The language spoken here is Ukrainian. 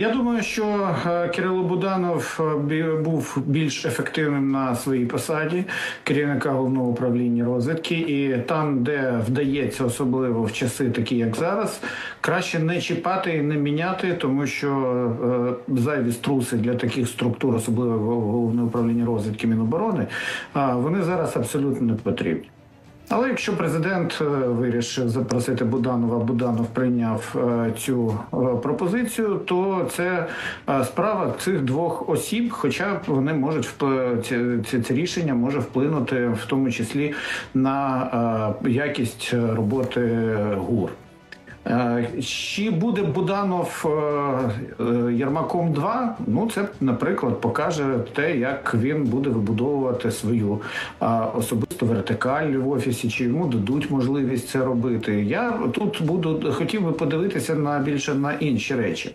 Я думаю, що е, Кирило Буданов е, був більш ефективним на своїй посаді керівника головного управління розвідки, і там, де вдається, особливо в часи, такі як зараз, краще не чіпати і не міняти, тому що е, зайві струси для таких структур, особливо головне управління розвідки Міноборони, вони зараз абсолютно не потрібні. Але якщо президент е, вирішив запросити Буданова, Буданов прийняв е, цю е, пропозицію, то це справа цих двох осіб, хоча вони можуть це, це, рішення може вплинути в тому числі на якість роботи ГУР. Е, Чи буде Буданов Ярмаком? е, Єрмаком 2? Ну це, наприклад, покаже те, як він буде вибудовувати свою е, особисту вертикаль в офісі, чи йому дадуть можливість це робити. Я тут буду хотів би подивитися на більше на інші речі.